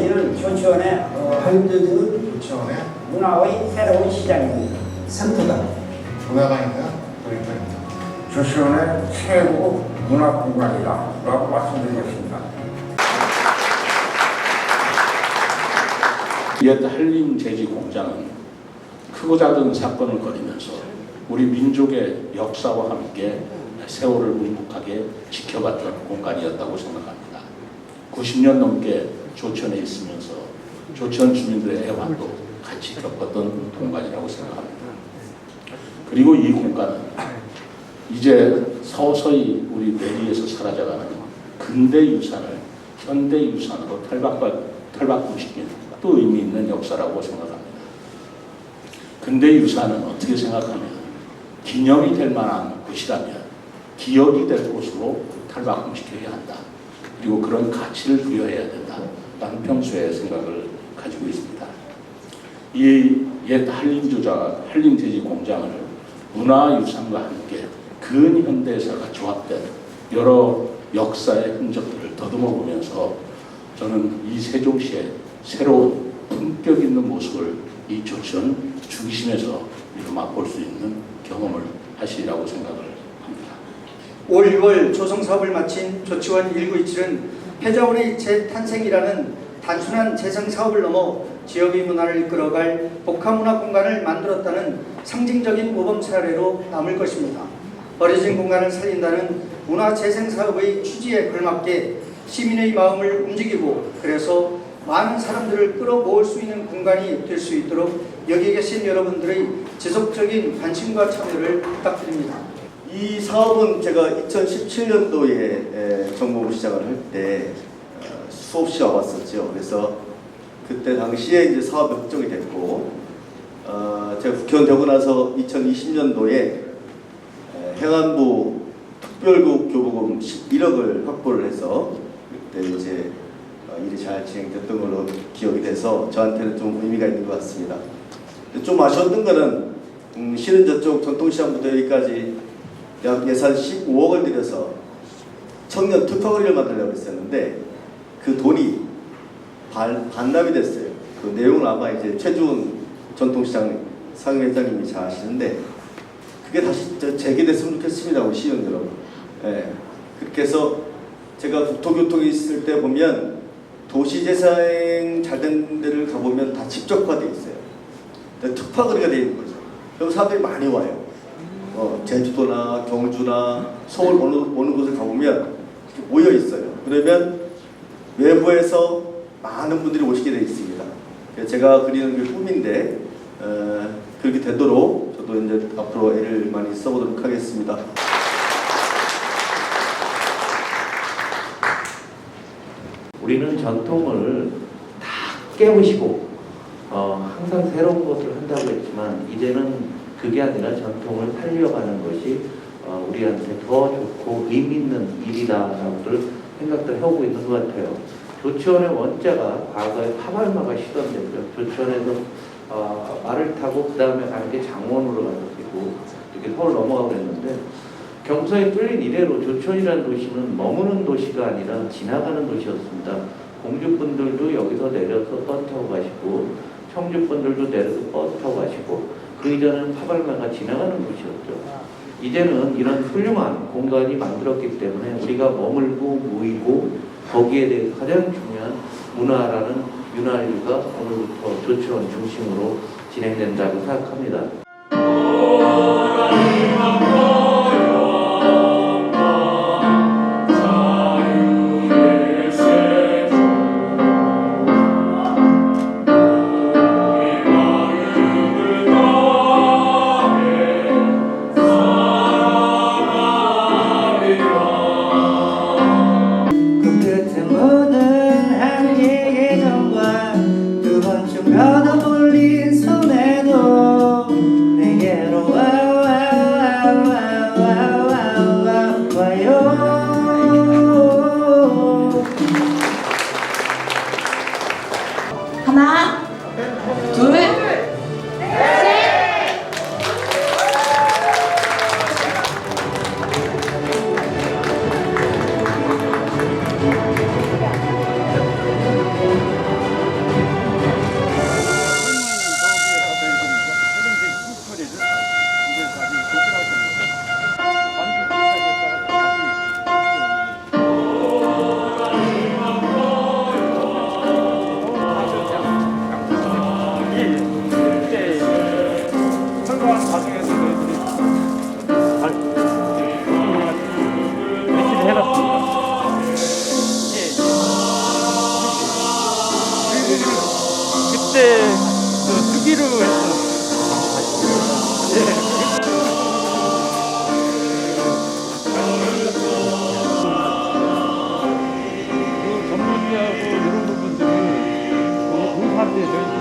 활용되지는 조치원의 어, 활용되지는 유치원의 문화의 새로운 시장입니다. 센터다. 문화관인가요? 도림관인가요? 조시원의 최고 문화 공간이다라고 말씀드리겠습니다. 옛 한림 제지 공장은 크고 작은 사건을 거리면서 우리 민족의 역사와 함께 세월을 묵묵하게 지켜봤던 공간이었다고 생각합니다. 90년 넘게 조천에 있으면서 조천 주민들의 애환도 같이 겪었던 공간이라고 생각합니다. 그리고 이 공간은 이제 서서히 우리 뇌리에서 사라져가는 근대 유산을 현대 유산으로 탈바꿈, 탈바꿈시키는 또 의미 있는 역사라고 생각합니다. 근대 유산은 어떻게 생각하면 기념이 될 만한 곳이라면 기억이 될 곳으로 탈바꿈시켜야 한다. 그리고 그런 가치를 부여해야 된다. 나는 평소에 생각을 가지고 있습니다. 이 옛 한림조자, 한림돼지 공장을 문화유산과 함께 근현대사가 조합된 여러 역사의 흔적들을 더듬어 보면서 저는 이 세종시의 새로운 품격 있는 모습을 이 조천 중심에서 맛볼 수 있는 경험을 하시리라고 생각을 합니다. 올 6월 조성 사업을 마친 조치원 1927은 패자원의 재탄생이라는 단순한 재생 사업을 넘어 지역의 문화를 이끌어갈 복합문화 공간을 만들었다는 상징적인 모범 사례로 남을 것입니다. 버려진 공간을 살린다는 문화 재생 사업의 취지에 걸맞게 시민의 마음을 움직이고 그래서 많은 사람들을 끌어모을 수 있는 공간이 될 수 있도록 여기 계신 여러분들의 지속적인 관심과 참여를 부탁드립니다. 이 사업은 제가 2017년도에 정보부 시작을 할때 어, 수없이 와봤었죠. 그래서 그때 당시에 이제 사업이 확정이 됐고, 어, 제가 국회의원 되고 나서 2020년도에 행안부 특별국 교부금 11억을 확보를 해서 그때 이제 어, 일이 잘 진행됐던 걸로 기억이 돼서 저한테는 좀 의미가 있는 것 같습니다. 좀 아쉬웠던 거는 음, 실은 저쪽 전통시장부터 여기까지 약 예산 15억을 들여서 청년 특화거리를 만들려고 했었는데 그 돈이 반, 반납이 됐어요. 그 내용은 아마 이제 최주훈 전통시장 상임회장님이 잘 아시는데 그게 다시 저- 재개됐으면 좋겠습니다. 우리 시의원 여러분. 예. 그렇게 해서 제가 국토교통에 있을 때 보면 도시재생 잘 된 데를 가보면 다 직접화돼 있어요. 특화거리가 돼 있는 거죠. 그럼 사람들이 많이 와요. 어, 제주도나 경주나 서울 어느, 어느 곳을 가보면 모여 있어요. 그러면 외부에서 많은 분들이 오시게 돼 있습니다. 제가 그리는 게 꿈인데 어, 그렇게 되도록 저도 이제 앞으로 애를 많이 써보도록 하겠습니다. 우리는 전통을 다 깨부시고 어, 항상 새로운 것을 한다고 했지만 이제는 그게 아니라 전통을 살려가는 것이 어, 우리한테 더 좋고 의미 있는 일이다라고들 생각들 하고 있는 것 같아요. 조치원의 원자가 과거에 파발마가 시도됐고요. 조치원에서 어, 말을 타고 그 다음에 가는 게 장원으로 가지고 이렇게 서울 넘어가고 그랬는데 경서에 뚫린 이래로 조천이라는 도시는 머무는 도시가 아니라 지나가는 도시였습니다. 공주분들도 여기서 내려서 버스 타고 가시고 청주분들도 내려서 버스 타고 가시고 그 이전에는 파발마가 지나가는 곳이었죠. 이제는 이런 훌륭한 공간이 만들었기 때문에 우리가 머물고 모이고 거기에 대해 가장 중요한 문화라는 윤활유가 오늘부터 조치원 중심으로 진행된다고 생각합니다. 하나, 둘, 그때 쓰기로 했어. 전문의하고 이런 부분들이 공사인데 그 저희